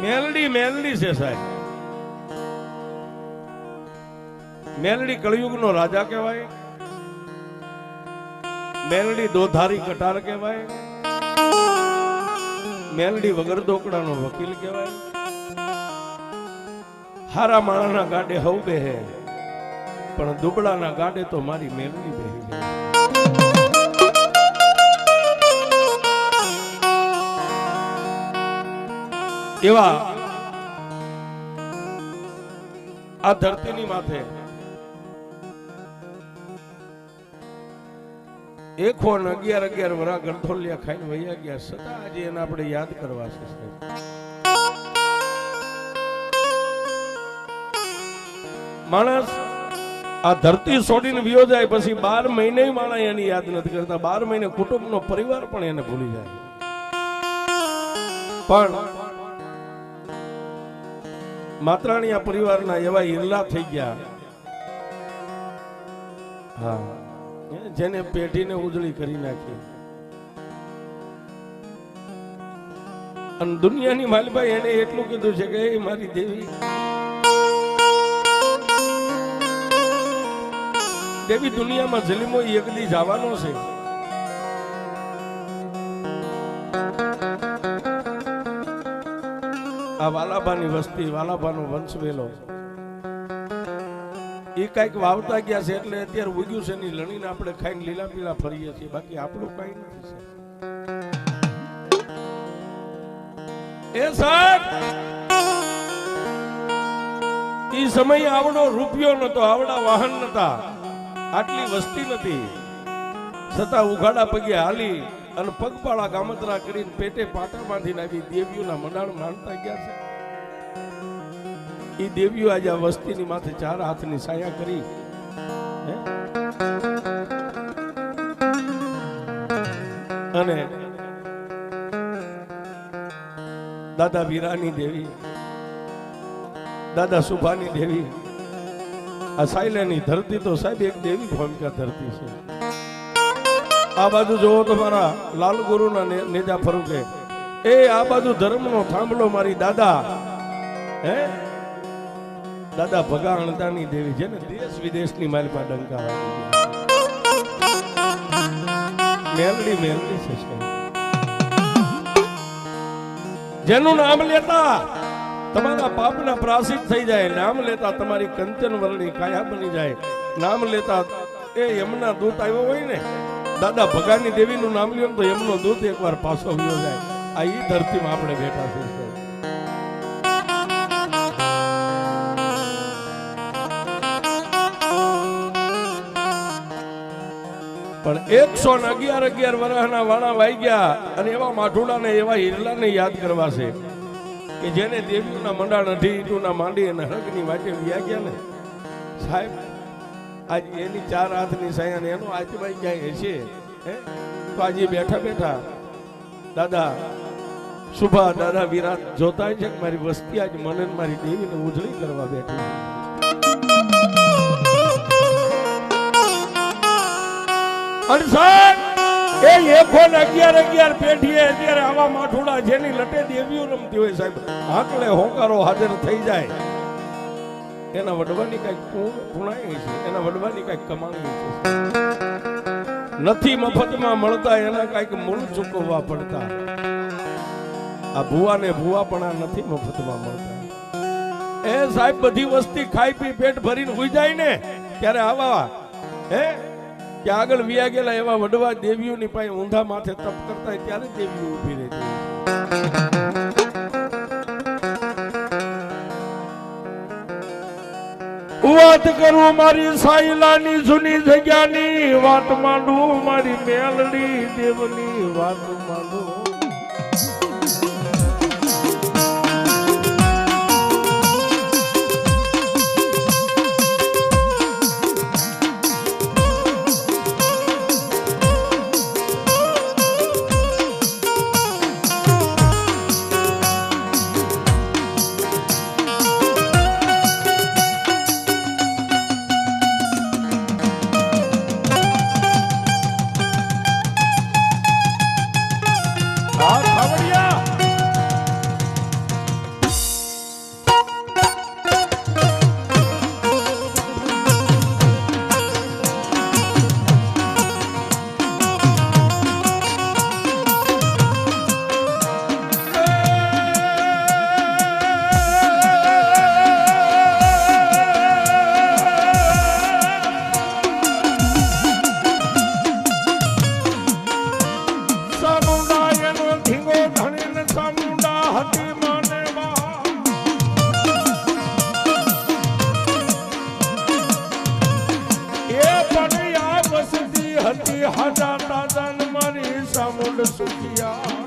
મેલડી મેલડી છે સાહેબ. મેલડી કળયુગનો રાજા કહેવાય. મેલડી દોધારી કટાર કહેવાય. મેલડી વગર દોકડાનો વકીલ કહેવાય. હારા માણાના ગાડે હવ બેહે. પણ દુબળાના ગાડે તો મારી મેલડી બેહી એવા આ ધરતીની માથે એકો અગિયાર અગિયાર વરા ગણથોલિયા ખાઈને વૈયા ગયા. એને આપણે યાદ કરવા માણસ આ ધરતી છોડીને વિયો જાય પછી બાર મહિને માણસ એની યાદ નથી કરતા. બાર મહિને કુટુંબનો પરિવાર પણ એને ભૂલી જાય. પણ માત્રાણીયા પરિવારના એવા ઈરલા થઈ ગયા. હા. જેને પેઢીને ઉજળી કરી નાખી. અને દુનિયાની માલભાઈ એને એટલું કીધું છે કે, "એ મારી દેવી. દેવી દુનિયામાં જલીમો એક દી જવાનો છે. આ વાલાભાની વસ્તી, વાલાભાનો વંશ વેલો. એ કંઈક વાવતા ગયા છે એટલે અત્યારે ઉગ્યું છે ની લણીને આપણે ખાઈને લીલા પીલા ફરીએ છીએ. બાકી આપણું કઈ નથી. એ સાહેબ! એ સમયે આવડો રૂપિયો નતો, આવડા વાહન નતા. આટલી વસ્તી નથી છતાં ઉઘાડા પગે હાલી અને પગપાળા ગામતરા કરીને પેટે પાટા બાંધીને આવી દેવીઓના મંડાણ માનતા ગયા છે. એ દેવીઓ આજે આ વસ્તીની માથે ચાર હાથની સાયા કરી. અને દાદા વીરાની દેવી, દાદા સુભાની દેવી, આ સાયલાની ધરતી તો સાહેબ એક દેવી ભૂમિકા ધરતી છે. આ બાજુ જોવો તો મારા લાલ ગુરુના ને- નેજા ફરુકે એ આ બાજુ ધર્મનો થાંભલો મારી દાદા, હે? દાદા ભગા અણદાની દેવી છે ને દેશ વિદેશની માલમાં ડંકા વાગી ગયા. મેલડી મેલડી છે જેનું નામ લેતા તમારા પાપના પ્રાસિત થઈ જાય. નામ લેતા તમારી કંચન વર્ણી કાયા બની જાય. નામ લેતા એ યમના દૂત આવ્યો હોય ને દાદા ભગાની દેવીનું નામ લ્યો તો તો દૂધ એક એકવાર પાછો વ્યો જાય. આ ઈ ધરતીમાં આપણે બેઠા છીએ પણ એકસો ને અગિયાર અગિયાર વર્ષના વાણા વાઈ ગયા અને એવા માઠુડાને એવા હિરલાને યાદ કરવા છે કે જેને દેવીઓના મંડાણ અઢી ઈંટુના માંડી અને હરકની વાટે વ્યા ગયા ને. સાહેબ આજ એની ચાર હાથની સાયા એનો આજુબાજુ ક્યાંય હશે, હે? તો આજે બેઠા બેઠા દાદા શુભા દાદા વિરાટ જોતા છે મારી વસ્તી આજ મને મારી દેવીને ઉજળી કરવા બેઠી સાહેબ, એ એકો અગિયાર અગિયાર પેઢીએ અત્યારે આવા માઠુડા જેની લટે દેવીઓ રમતી હોય સાહેબ હાકલે હોકારો હાજર થઈ જાય એના વડવાની કંઈક પુણાઈ છે, એના વડવાની કંઈક કમાણી છે. નથી મફતમાં મળતા એના કંઈક મૂળ ચૂકવવા પડતા. આ ભૂવા ને ભૂવા પણ આ નથી મફતમાં મળતા. એ સાહેબ, બધી વસ્તી ખાઈ પી પેટ ભરીને હોઈ જાય ને, ત્યારે આવા, હે? કે આગળ વિયા ગયેલા એવા વડવા દેવીઓની પાસે ઊંધા માથે તપ કરતા ત્યારે દેવીઓ ઊભી રહેતી વાત કરું મારી સાયલાની જૂની જગ્યાની વાત માંડું મારી મેલડી દેવની વાત માંડું Hallelujah